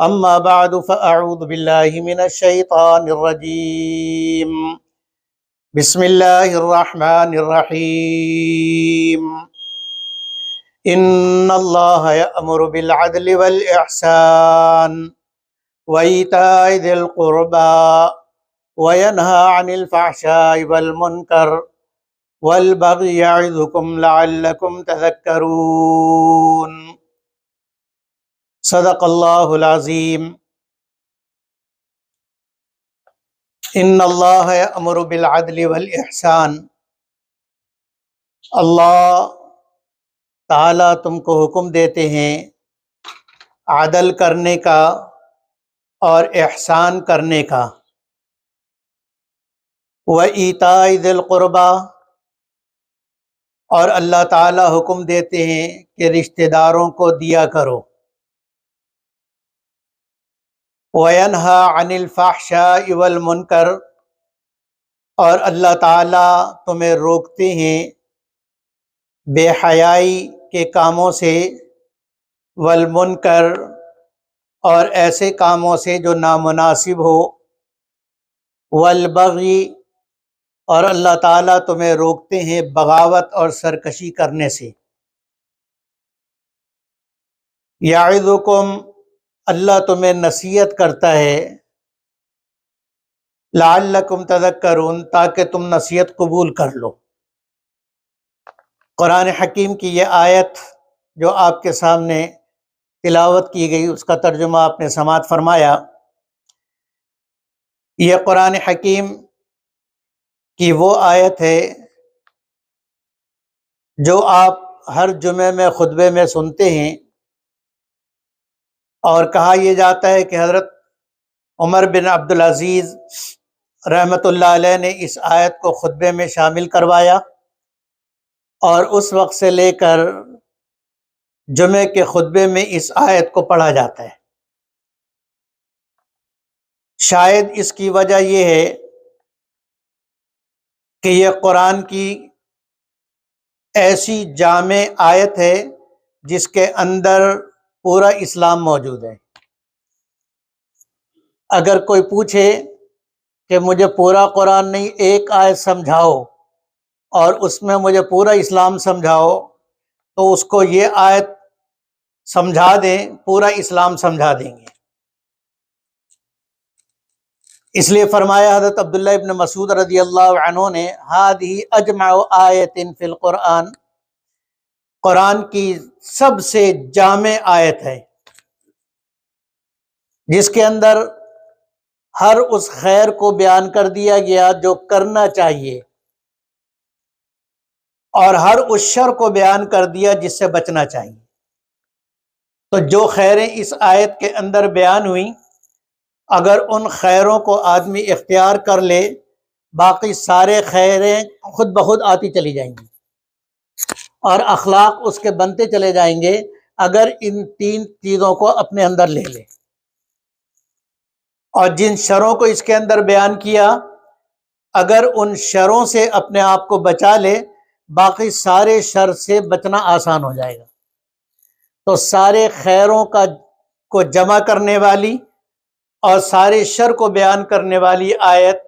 أما بعد فأعوذ بالله من الشيطان الرجيم. بسم الله الرحمن الرحيم. إن الله يأمر بالعدل والإحسان وإيتاء ذي القربى وينهى عن الفحشاء والمنكر والبغي يعظكم لعلكم تذكرون. صدق اللہ العظیم۔ ان اللہ امر بالعدل والاحسان اللہ تعالیٰ تم کو حکم دیتے ہیں عدل کرنے کا اور احسان کرنے کا۔ و عیتا دل قربا اور اللہ تعالیٰ حکم دیتے ہیں کہ رشتہ داروں کو دیا کرو۔ وینہا عن الفحشاء والمنکر اور اللہ تعالیٰ تمہیں روکتے ہیں بے حیائی کے کاموں سے والمنکر اور ایسے کاموں سے جو نامناسب ہو۔ والبغی اور اللہ تعالیٰ تمہیں روکتے ہیں بغاوت اور سرکشی کرنے سے۔ یعظکم اللہ تمہیں نصیحت کرتا ہے، لعلکم تذکرون، تاکہ تم نصیحت قبول کر لو۔ قرآن حکیم کی یہ آیت جو آپ کے سامنے تلاوت کی گئی، اس کا ترجمہ آپ نے سماعت فرمایا۔ یہ قرآن حکیم کی وہ آیت ہے جو آپ ہر جمعے میں خطبے میں سنتے ہیں۔ اور کہا یہ جاتا ہے کہ حضرت عمر بن عبدالعزیز رحمۃ اللہ علیہ نے اس آیت کو خطبے میں شامل کروایا اور اس وقت سے لے کر جمعے کے خطبے میں اس آیت کو پڑھا جاتا ہے۔ شاید اس کی وجہ یہ ہے کہ یہ قرآن کی ایسی جامع آیت ہے جس کے اندر پورا اسلام موجود ہے۔ اگر کوئی پوچھے کہ مجھے پورا قرآن نہیں، ایک آیت سمجھاؤ اور اس میں مجھے پورا اسلام سمجھاؤ، تو اس کو یہ آیت سمجھا دیں، پورا اسلام سمجھا دیں گے۔ اس لیے فرمایا حضرت عبداللہ ابن مسعود رضی اللہ عنہ نے ہاد ہی اجماع آیت فی القرآن قرآن کی سب سے جامع آیت ہے۔ جس کے اندر ہر اس خیر کو بیان کر دیا گیا جو کرنا چاہیے اور ہر اس شر کو بیان کر دیا جس سے بچنا چاہیے۔ تو جو خیریں اس آیت کے اندر بیان ہوئیں، اگر ان خیروں کو آدمی اختیار کر لے، باقی سارے خیریں خود بخود آتی چلی جائیں گی۔ اور اخلاق اس کے بنتے چلے جائیں گے اگر ان تین چیزوں کو اپنے اندر لے لے۔ اور جن شروں کو اس کے اندر بیان کیا، اگر ان شروں سے اپنے آپ کو بچا لے، باقی سارے شر سے بچنا آسان ہو جائے گا۔ تو سارے خیروں کا، کو جمع کرنے والی اور سارے شر کو بیان کرنے والی آیت،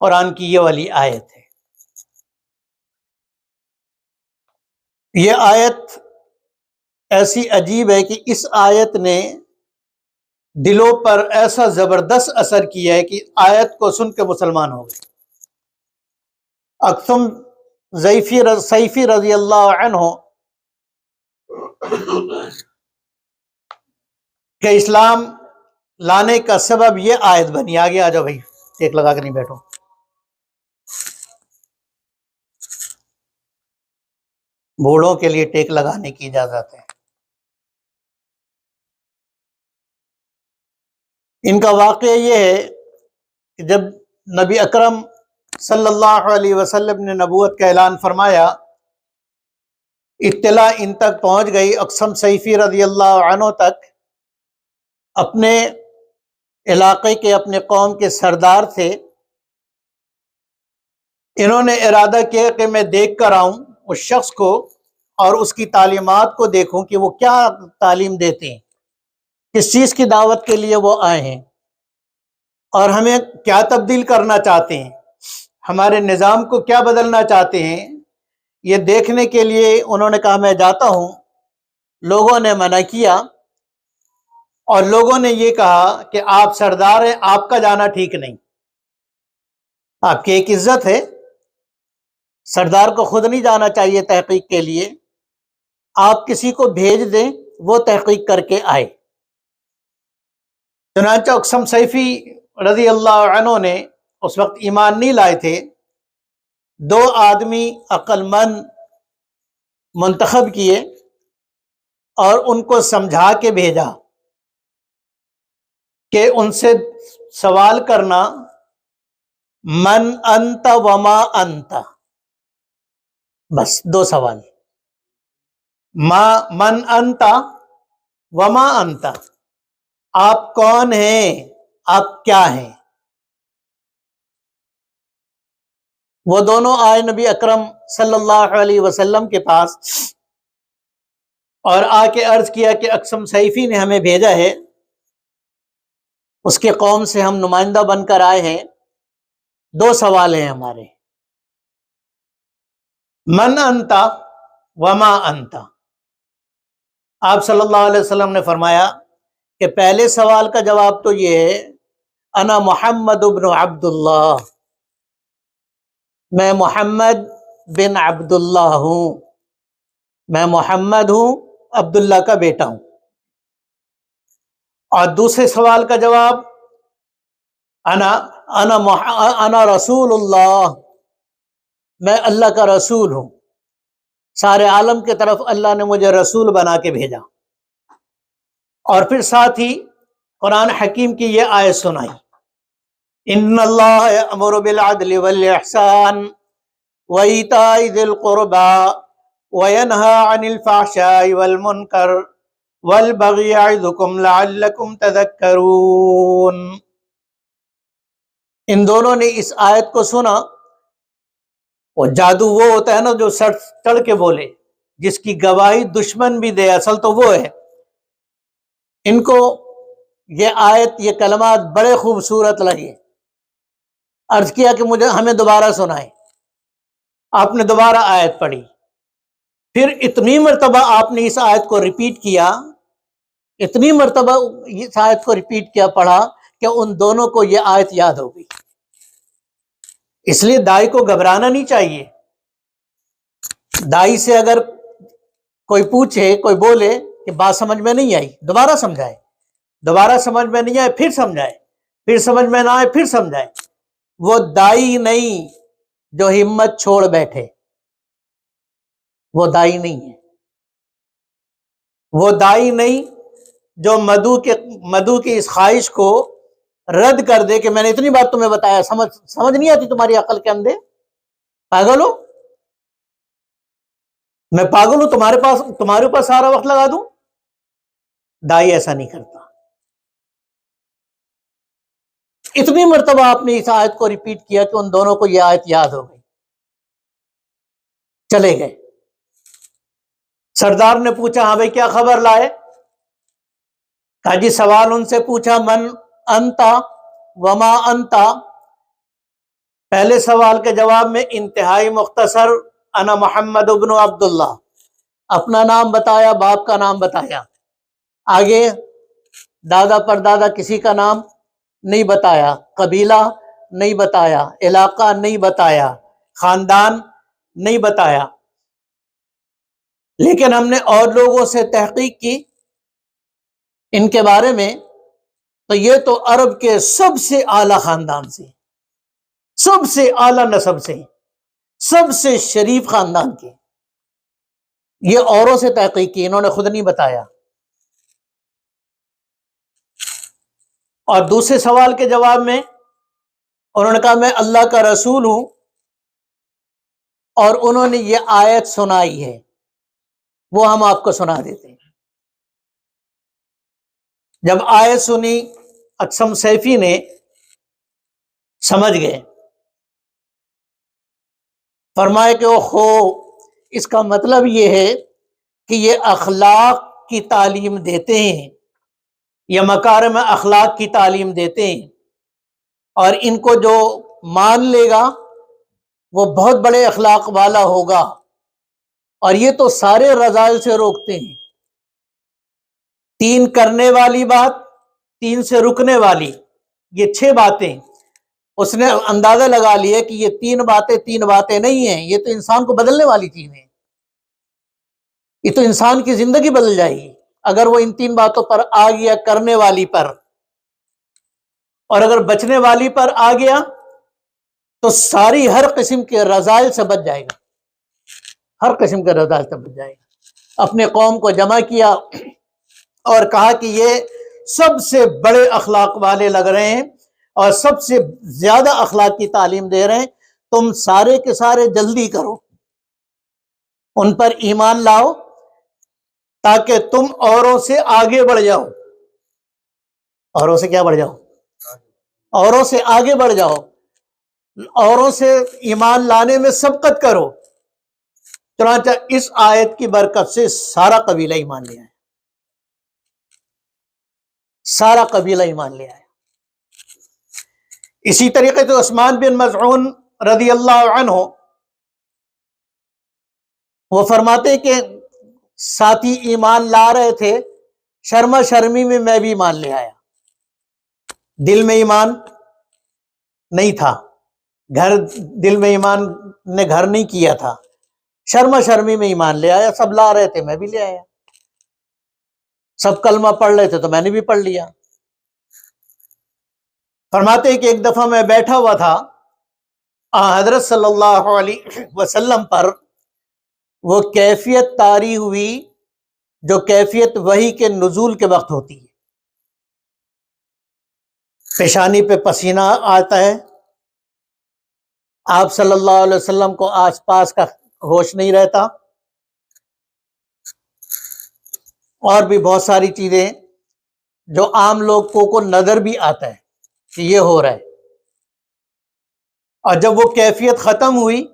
قرآن کی یہ والی آیت ہے۔ یہ آیت ایسی عجیب ہے کہ اس آیت نے دلوں پر ایسا زبردست اثر کیا ہے کہ آیت کو سن کے مسلمان ہو گئے۔ اکثم ضیفی سیفی رضی اللہ عنہ کہ اسلام لانے کا سبب یہ آیت بنی۔ آگے آ جاؤ بھائی، ایک لگا کے نہیں بیٹھو۔ بوڑھوں کے لیے ٹیک لگانے کی اجازت ہے۔ ان کا واقعہ یہ ہے کہ جب نبی اکرم صلی اللہ علیہ وسلم نے نبوت کا اعلان فرمایا، اطلاع ان تک پہنچ گئی، اقسم سیفی رضی اللہ عنہ تک۔ اپنے علاقے کے، اپنے قوم کے سردار تھے۔ انہوں نے ارادہ کیا کہ میں دیکھ کر آؤں۔ اس شخص کو اور اس کی تعلیمات کو دیکھوں کہ وہ کیا تعلیم دیتے ہیں۔ کس چیز کی دعوت کے لیے وہ آئے ہیں۔ اور ہمیں کیا تبدیل کرنا چاہتے ہیں۔ ہمارے نظام کو کیا بدلنا چاہتے ہیں۔ یہ دیکھنے کے لیے انہوں نے کہا، میں جاتا ہوں۔ لوگوں نے منع کیا۔ اور لوگوں نے یہ کہا کہ آپ سردار ہیں، آپ کا جانا ٹھیک نہیں۔ آپ کی ایک عزت ہے۔ سردار کو خود نہیں جانا چاہیے تحقیق کے لیے۔ آپ کسی کو بھیج دیں، وہ تحقیق کر کے آئے۔ چنانچہ اقسم سیفی رضی اللہ عنہ نے اس وقت ایمان نہیں لائے تھے۔ دو آدمی عقل مند منتخب کیے اور ان کو سمجھا کے بھیجا کہ ان سے سوال کرنا، من انت وما انت۔ بس دو سوال۔ ما من انتا وما انتا آپ کون ہیں؟ آپ کیا ہیں؟ وہ دونوں آئے نبی اکرم صلی اللہ علیہ وسلم کے پاس۔ اور آ کے عرض کیا کہ اکسم سیفی نے ہمیں بھیجا ہے۔ اس کے قوم سے ہم نمائندہ بن کر آئے ہیں۔ دو سوال ہیں ہمارے۔ من انتا وما انتا آپ صلی اللہ علیہ وسلم نے فرمایا کہ پہلے سوال کا جواب تو یہ ہے، انا محمد ابن عبد اللہ میں محمد بن عبد اللہ ہوں۔ میں محمد ہوں، عبداللہ کا بیٹا ہوں۔ اور دوسرے سوال کا جواب، انا انا انا رسول اللہ۔ میں اللہ کا رسول ہوں۔ سارے عالم کے طرف اللہ نے مجھے رسول بنا کے بھیجا۔ اور پھر ساتھ ہی قرآن حکیم کی یہ آیت سنائی۔ ان اللہ امر بالعدل والاحسان وایتاء ذی القربى وینہا عن الفحشاء والمنکر والبغی یعظکم لعلکم تذکرون۔ ان دونوں نے اس آیت کو سنا۔ وہ جادو وہ ہوتا ہے نا جو سر چڑھ کے بولے، جس کی گواہی دشمن بھی دے، اصل تو وہ ہے۔ ان کو یہ آیت، یہ کلمات بڑے خوبصورت لگے۔ عرض کیا کہ مجھے، ہمیں دوبارہ سنائے آپ نے دوبارہ آیت پڑھی۔ پھر اتنی مرتبہ آپ نے اس آیت کو ریپیٹ کیا۔ اتنی مرتبہ اس آیت کو ریپیٹ کیا، پڑھا کہ ان دونوں کو یہ آیت یاد ہو گئی۔ اس لیے دائی کو گھبرانا نہیں چاہیے۔ دائی سے اگر کوئی پوچھے، کوئی بولے کہ بات سمجھ میں نہیں آئی، دوبارہ سمجھائے۔ دوبارہ سمجھ میں نہیں آئے، پھر سمجھائے۔ پھر سمجھ میں نہ آئے، پھر سمجھائے۔ وہ دائی نہیں جو ہمت چھوڑ بیٹھے۔ وہ دائی نہیں ہے۔ وہ دائی نہیں جو مدو کے مدو کی اس خواہش کو رد کر دے کہ میں نے اتنی بات تمہیں بتایا، سمجھ سمجھ نہیں آتی تمہاری عقل کے اندے پاگل ہو؟ میں پاگل ہوں، تمہارے پاس، تمہارے اوپر سارا وقت لگا دوں؟ دائی ایسا نہیں کرتا۔ اتنی مرتبہ آپ نے اس آیت کو ریپیٹ کیا کہ ان دونوں کو یہ آیت یاد ہو گئی۔ چلے گئے۔ سردار نے پوچھا ہاں بھائی، کیا خبر لائے؟ کہا جی سوال ان سے پوچھا، من انتا، وما انتا؟ پہلے سوال کے جواب میں انتہائی مختصر، انا محمد ابن عبداللہ۔ اپنا نام بتایا، باپ کا نام بتایا۔ آگے، دادا پر دادا کسی کا نام نہیں بتایا، قبیلہ نہیں بتایا، علاقہ نہیں بتایا، خاندان نہیں بتایا۔ لیکن ہم نے اور لوگوں سے تحقیق کی۔ ان کے بارے میں تو یہ تو عرب کے سب سے اعلی خاندان سے سب سے اعلی نصب سے سب سے شریف خاندان کے یہ اوروں سے تحقیق کی، انہوں نے خود نہیں بتایا۔ اور دوسرے سوال کے جواب میں انہوں نے کہا، میں اللہ کا رسول ہوں اور انہوں نے یہ آیت سنائی ہے۔ وہ ہم آپ کو سنا دیتے جب آیت سنی اکسم سیفی نے سمجھ گئے۔ فرمائے کہ وہ اس کا مطلب یہ ہے کہ یہ اخلاق کی تعلیم دیتے ہیں، یا مکارم اخلاق کی تعلیم دیتے ہیں۔ اور ان کو جو مان لے گا، وہ بہت بڑے اخلاق والا ہوگا۔ اور یہ تو سارے رضائل سے روکتے ہیں۔ تین کرنے والی بات، تین سے رکنے والی، یہ چھ باتیں۔ اس نے اندازہ لگا لیا کہ یہ تین باتیں تین باتیں نہیں ہیں، یہ تو انسان کو بدلنے والی چیزیں یہ تو انسان کی زندگی بدل جائے گی۔ اگر وہ ان تین باتوں پر آ گیا کرنے والی پر، اور اگر بچنے والی پر آ گیا، تو ساری ہر قسم کے رضائل سے بچ جائے گا۔ ہر قسم کے رضائل سے بچ جائے گا۔ اپنے قوم کو جمع کیا اور کہا کہ یہ سب سے بڑے اخلاق والے لگ رہے ہیں اور سب سے زیادہ اخلاق کی تعلیم دے رہے ہیں، تم سارے کے سارے جلدی کرو۔ ان پر ایمان لاؤ تاکہ تم اوروں سے آگے بڑھ جاؤ۔ اوروں سے کیا بڑھ جاؤ؟ اوروں سے آگے بڑھ جاؤ۔ اوروں سے ایمان لانے میں سبقت کرو۔ چنانچہ اس آیت کی برکت سے سارا قبیلہ ایمان لیا ہے سارا قبیلہ ایمان لیا ہے اسی طریقے سے عثمان بن مضعون رضی اللہ عنہ وہ فرماتے کہ ساتھی ایمان لا رہے تھے، شرما شرمی میں میں بھی ایمان لے آیا۔ دل میں ایمان نہیں تھا۔ گھر، دل میں ایمان نے گھر نہیں کیا تھا۔ شرما شرمی میں ایمان لے آیا، سب لا رہے تھے، میں بھی لے آیا۔ سب کلمہ پڑھ رہے تھے تو میں نے بھی پڑھ لیا۔ فرماتے کہ ایک دفعہ میں بیٹھا ہوا تھا۔ حضرت صلی اللہ علیہ وسلم پر وہ کیفیت تاری ہوئی جو کیفیت وہی کے نزول کے وقت ہوتی ہے۔ پیشانی پہ پسینہ آتا ہے۔ آپ صلی اللہ علیہ وسلم کو آس پاس کا ہوش نہیں رہتا۔ اور بھی بہت ساری چیزیں جو عام لوگ کو نظر بھی آتا ہے کہ یہ ہو رہا ہے۔ اور جب وہ کیفیت ختم ہوئی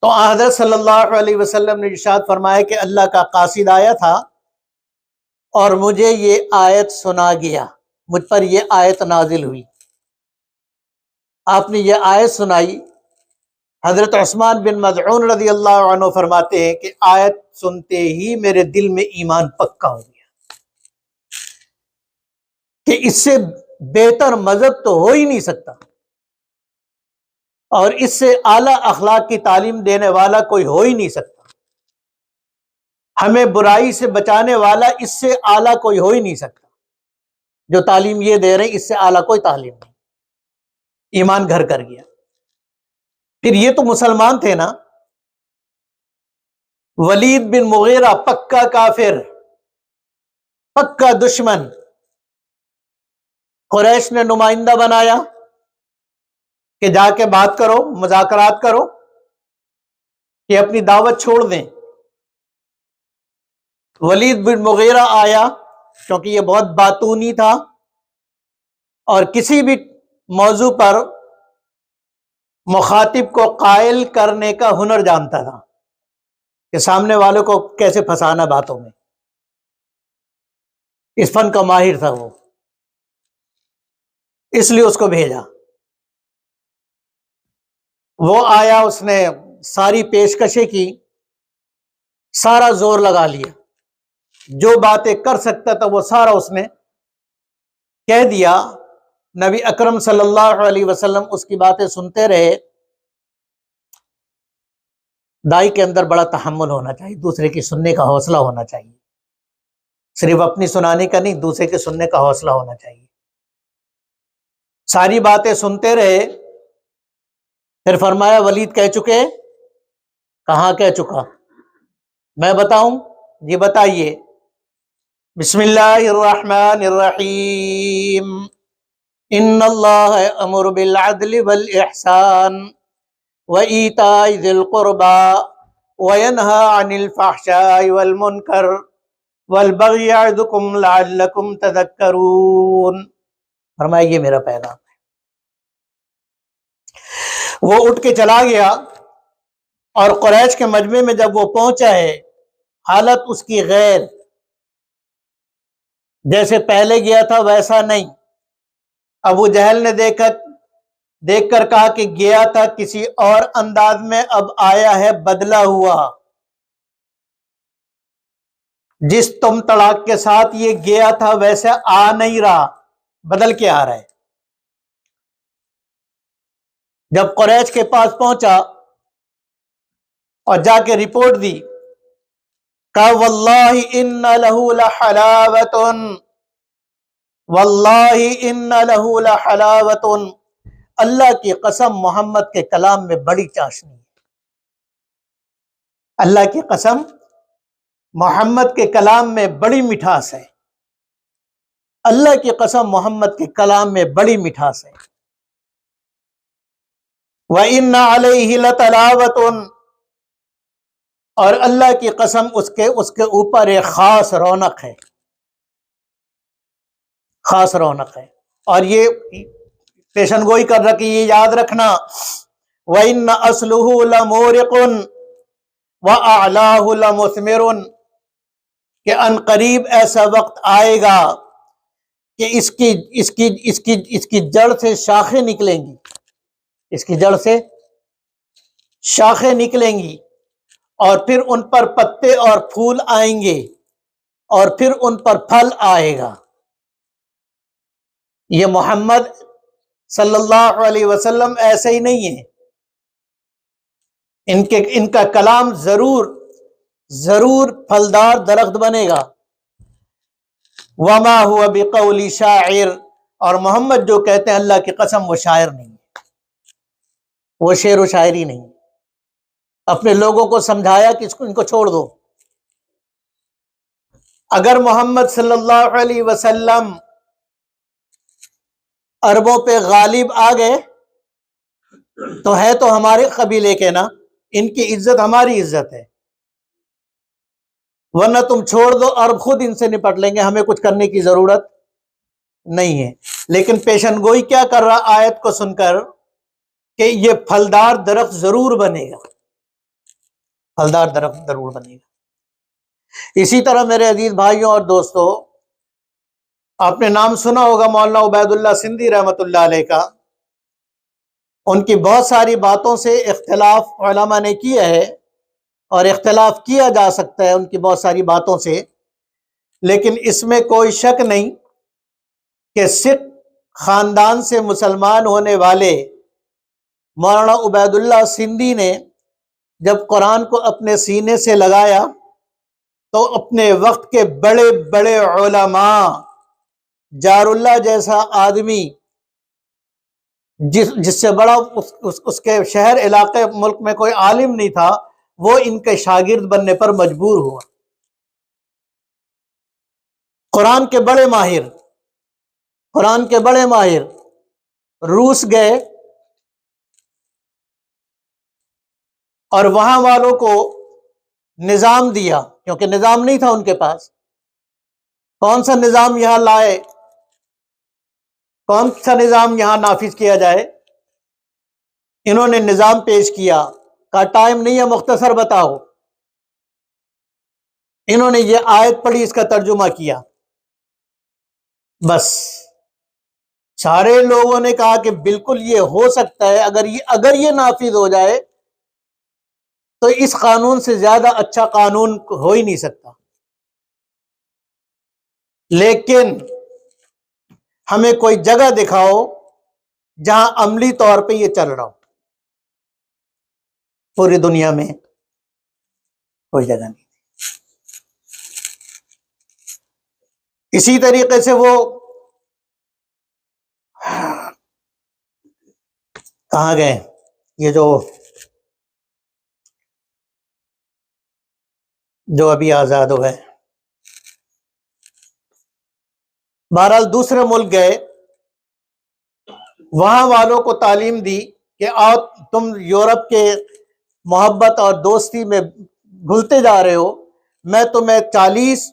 تو حضرت صلی اللہ علیہ وسلم نے ارشاد فرمایا کہ اللہ کا قاصد آیا تھا اور مجھے یہ آیت سنا گیا۔ مجھ پر یہ آیت نازل ہوئی۔ آپ نے یہ آیت سنائی۔ حضرت عثمان بن مضعون رضی اللہ عنہ فرماتے ہیں کہ آیت سنتے ہی میرے دل میں ایمان پکا ہو گیا۔ کہ اس سے بہتر مذہب تو ہو ہی نہیں سکتا۔ اور اس سے اعلی اخلاق کی تعلیم دینے والا کوئی ہو ہی نہیں سکتا۔ ہمیں برائی سے بچانے والا اس سے اعلیٰ کوئی ہو ہی نہیں سکتا۔ جو تعلیم یہ دے رہے اس سے اعلیٰ کوئی تعلیم نہیں۔ ایمان گھر کر گیا۔ پھر یہ تو مسلمان تھے نا۔ ولید بن مغیرہ، پکا کافر، پکا دشمن۔ قریش نے نمائندہ بنایا کہ جا کے بات کرو، مذاکرات کرو، کہ اپنی دعوت چھوڑ دیں۔ ولید بن مغیرہ آیا، کیونکہ یہ بہت باتونی تھا۔ اور کسی بھی موضوع پر مخاطب کو قائل کرنے کا ہنر جانتا تھا۔ کہ سامنے والوں کو کیسے پھنسانا باتوں میں؟ اس فن کا ماہر تھا وہ۔ اس لیے اس کو بھیجا۔ وہ آیا، اس نے ساری پیشکشیں کی، سارا زور لگا لیا۔ جو باتیں کر سکتا تھا وہ سارا اس نے کہہ دیا۔ نبی اکرم صلی اللہ علیہ وسلم اس کی باتیں سنتے رہے۔ دائی کے اندر بڑا تحمل ہونا چاہیے، دوسرے کی سننے کا حوصلہ ہونا چاہیے۔ صرف اپنی سنانے کا نہیں، دوسرے کے سننے کا حوصلہ ہونا چاہیے۔ ساری باتیں سنتے رہے، پھر فرمایا، ولید کہہ چکے، کہاں کہہ چکا؟ میں بتاؤں جی بتائیے۔ بسم اللہ الرحمن الرحیم۔ ان اللہ امر بالعدل والاحسان۔ وایتاء ذی القربى وینہا عن الفحشاء والمنکر والبغی یعدکم لعلکم تذکرون فرمایا یہ میرا پیغام۔ ہے وہ اٹھ کے چلا گیا اور قریش کے مجمع میں جب وہ پہنچا ہے، حالت اس کی غیر۔ جیسے پہلے گیا تھا، ویسا نہیں۔ ابو جہل نے دیکھا دیکھ کر کہا کہ گیا تھا کسی اور انداز میں، اب آیا ہے، بدلا ہوا۔ جس تم تڑاک کے ساتھ یہ گیا تھا، ویسے آ نہیں رہا، بدل کے آ رہا ہے۔ جب قریش کے پاس پہنچا اور جا کے رپورٹ دی کہ واللہ ان لہو لحلاوت واللہ ان لہو لحلاوت اللہ کی قسم محمد کے کلام میں بڑی چاشنی ہے۔ اللہ کی قسم محمد کے کلام میں بڑی مٹھاس ہے۔ اللہ کی قسم محمد کے کلام میں بڑی مٹھاس ہے۔ وَإِنَّ عَلَيْهِ لَتَلَاوَةٌ اور اللہ کی قسم اس کے اس کے اوپر ایک خاص رونق ہے۔ خاص رونق ہے۔ اور یہ پیشن گوئی کر رکھی، یہ یاد رکھنا۔ وَإِنَّ أَصْلُهُ لَمُورِقٌ وَأَعْلَاهُ لَمُثْمِرٌ۔ کہ ان قریب ایسا وقت آئے گا کہ اس کی اس کی اس کی اس کی جڑ سے شاخیں نکلیں گی۔ اس کی جڑ سے شاخیں نکلیں گی۔ اور پھر ان پر پتے اور پھول آئیں گے۔ اور پھر ان پر پھل آئے گا۔ یہ محمد صلی اللہ علیہ وسلم ایسے ہی نہیں ہے ان کے، ان کا کلام ضرور ضرور پھلدار درخت بنے گا۔ وما ہوا بقول شاعر۔ اور محمد جو کہتے ہیں اللہ کی قسم وہ شاعر نہیں وہ شعر و شاعری نہیں اپنے لوگوں کو سمجھایا کہ اس کو، ان کو چھوڑ دو۔ اگر محمد صلی اللہ علیہ وسلم اربوں پہ غالب آ گئے، تو ہے تو ہمارے قبیلے کے نا، ان کی عزت ہماری عزت ہے۔ ورنہ تم چھوڑ دو اور خود ان سے نپٹ لیں گے، ہمیں کچھ کرنے کی ضرورت نہیں ہے۔ لیکن پیشن گوئی کیا کر رہا، آیت کو سن کر کہ یہ پھلدار درخت ضرور بنے گا۔ پھلدار درخت ضرور بنے گا۔ اسی طرح میرے عزیز بھائیوں اور دوستوں آپ نے نام سنا ہوگا مولانا عبید اللہ سندھی رحمت اللہ علیہ کا۔ ان کی بہت ساری باتوں سے اختلاف علماء نے کیا ہے اور اختلاف کیا جا سکتا ہے ان کی بہت ساری باتوں سے۔ لیکن اس میں کوئی شک نہیں کہ سکھ خاندان سے مسلمان ہونے والے مولانا عبید اللہ سندھی نے جب قرآن کو اپنے سینے سے لگایا تو اپنے وقت کے بڑے بڑے علماء جار اللہ جیسا آدمی جس جس سے بڑا اس, اس, اس کے شہر علاقے ملک میں کوئی عالم نہیں تھا وہ ان کے شاگرد بننے پر مجبور ہوا۔ قرآن کے بڑے ماہر قرآن کے بڑے ماہر روس گئے اور وہاں والوں کو نظام دیا کیونکہ نظام نہیں تھا ان کے پاس۔ کون سا نظام یہاں لائے؟ کون سا نظام یہاں نافذ کیا جائے؟ انہوں نے نظام پیش کیا۔ کا ٹائم نہیں ہے، مختصر بتاؤ۔ انہوں نے یہ آیت پڑھی، اس کا ترجمہ کیا۔ بس۔ سارے لوگوں نے کہا کہ بالکل یہ ہو سکتا ہے، اگر یہ اگر یہ نافذ ہو جائے، تو اس قانون سے زیادہ اچھا قانون ہو ہی نہیں سکتا۔ لیکن ہمیں کوئی جگہ دکھاؤ جہاں عملی طور پہ یہ چل رہا ہو۔ پوری دنیا میں کوئی جگہ نہیں۔ اسی طریقے سے وہ کہاں گئے؟ یہ جو جو ابھی آزاد ہو گئے بہرحال دوسرے ملک گئے۔ وہاں والوں کو تعلیم دی کہ آؤ تم یورپ کے محبت اور دوستی میں گھلتے جا رہے ہو۔ میں تمہیں چالیس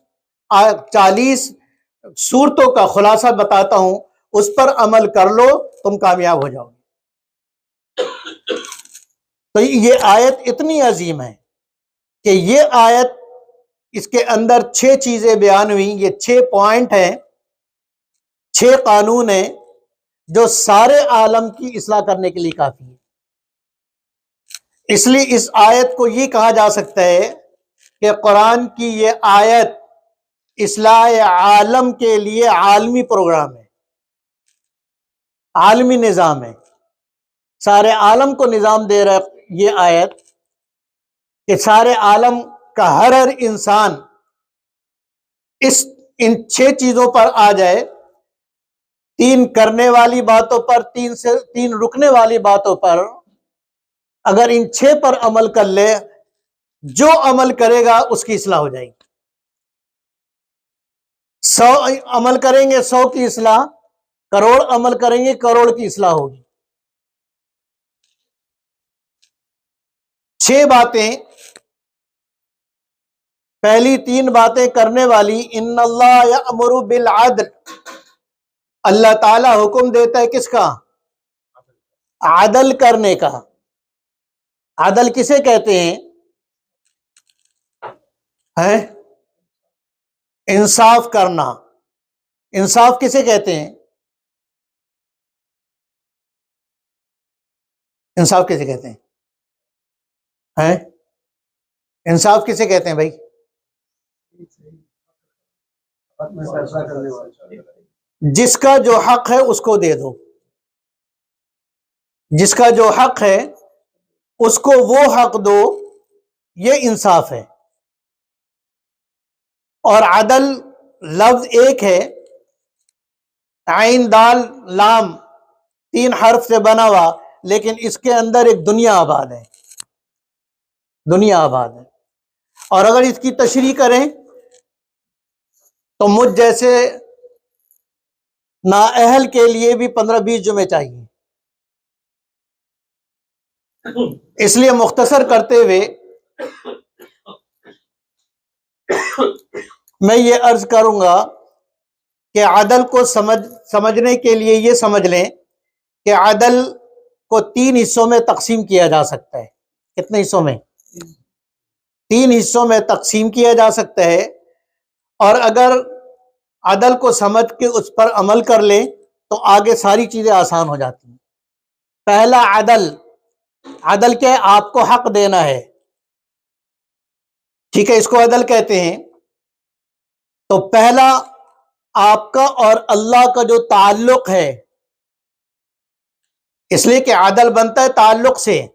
چالیس صورتوں کا خلاصہ بتاتا ہوں۔ اس پر عمل کر لو، تم کامیاب ہو جاؤ گے۔ تو یہ آیت اتنی عظیم ہے کہ یہ آیت اس کے اندر چھ چیزیں بیان ہوئی یہ چھ پوائنٹ ہیں۔ چھ قانون ہیں جو سارے عالم کی اصلاح کرنے کے لیے کافی ہے اس لیے اس آیت کو یہ کہا جا سکتا ہے کہ قرآن کی یہ آیت اصلاح عالم کے لیے عالمی پروگرام ہے، عالمی نظام ہے۔ سارے عالم کو نظام دے رہا یہ آیت کہ سارے عالم کا ہر ہر انسان اس ان چھ چیزوں پر آ جائے۔ تین کرنے والی باتوں پر، تین سے تین رکنے والی باتوں پر اگر ان چھ پر عمل کر لے، جو عمل کرے گا اس کی اصلاح ہو جائے گی۔ سو عمل کریں گے سو کی اصلاح، کروڑ عمل کریں گے، کروڑ کی اصلاح ہوگی۔ چھ باتیں، پہلی تین باتیں کرنے والی، ان اللہ یا امرو بالعدل اللہ تعالی حکم دیتا ہے کس کا؟ عدل کرنے کا۔ عدل کسے کہتے ہیں؟ انصاف کرنا۔ انصاف کسے کہتے ہیں؟ انصاف کسے کہتے ہیں؟ انصاف کسے کہتے ہیں بھائی؟ جس کا جو حق ہے اس کو دے دو۔ جس کا جو حق ہے اس کو وہ حق دو، یہ انصاف ہے۔ اور عدل لفظ ایک ہے آئین دال لام، تین حرف سے بنا ہوا، لیکن اس کے اندر ایک دنیا آباد ہے۔ دنیا آباد ہے۔ اور اگر اس کی تشریح کریں تو مجھ جیسے نااہل کے لیے بھی پندرہ بیس جمعے چاہیے۔ اس لیے مختصر کرتے ہوئے میں یہ عرض کروں گا کہ عدل کو سمجھ، سمجھنے کے لیے یہ سمجھ لیں کہ عدل کو تین حصوں میں تقسیم کیا جا سکتا ہے۔ کتنے حصوں میں؟ تین حصوں میں تقسیم کیا جا سکتا ہے اور اگر عدل کو سمجھ کے اس پر عمل کر لیں تو آگے ساری چیزیں آسان ہو جاتی ہیں۔ پہلا عدل عدل کے آپ کو حق دینا ہے۔ ٹھیک ہے، اس کو عدل کہتے ہیں۔ تو پہلا آپ کا اور اللہ کا جو تعلق ہے، اس لیے کہ عدل بنتا ہے تعلق سے۔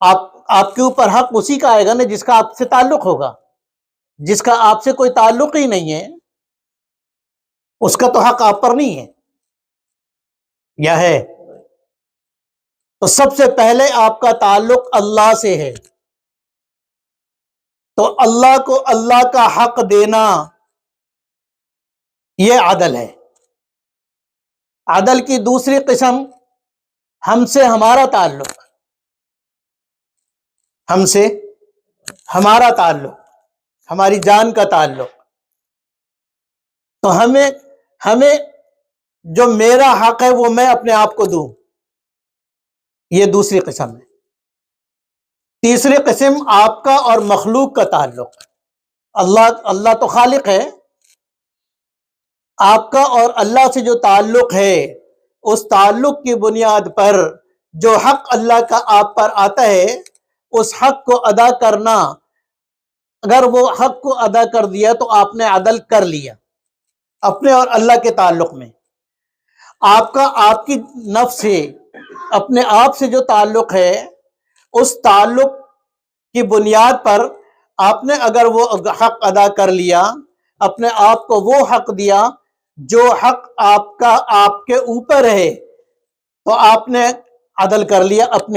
آپ آپ کے اوپر حق اسی کا آئے گا نا جس کا آپ سے تعلق ہوگا۔ جس کا آپ سے کوئی تعلق ہی نہیں ہے۔ اس کا تو حق آپ پر نہیں ہے۔ یا ہے؟ تو سب سے پہلے آپ کا تعلق اللہ سے ہے۔ تو اللہ کو اللہ کا حق دینا یہ عدل ہے۔ عدل کی دوسری قسم ہم سے ہمارا تعلق۔ ہم سے ہمارا تعلق۔ ہماری جان کا تعلق۔ تو ہمیں ہمیں جو میرا حق ہے وہ میں اپنے آپ کو دوں۔ یہ دوسری قسم ہے۔ تیسری قسم آپ کا اور مخلوق کا تعلق۔ اللہ اللہ تو خالق ہے۔ آپ کا اور اللہ سے جو تعلق ہے، اس تعلق کی بنیاد پر جو حق اللہ کا آپ پر آتا ہے، اس حق کو ادا کرنا۔ اگر وہ حق کو ادا کر دیا تو آپ نے عدل کر لیا۔ اپنے اور اللہ کے تعلق میں۔ آپ کا، آپ کی نفس سے، اپنے آپ سے جو تعلق ہے، اس تعلق کی بنیاد پر آپ نے اگر وہ حق ادا کر لیا، اپنے آپ کو وہ حق دیا جو حق آپ کا، آپ کے اوپر ہے، تو آپ نے عدل کر لیا اپنے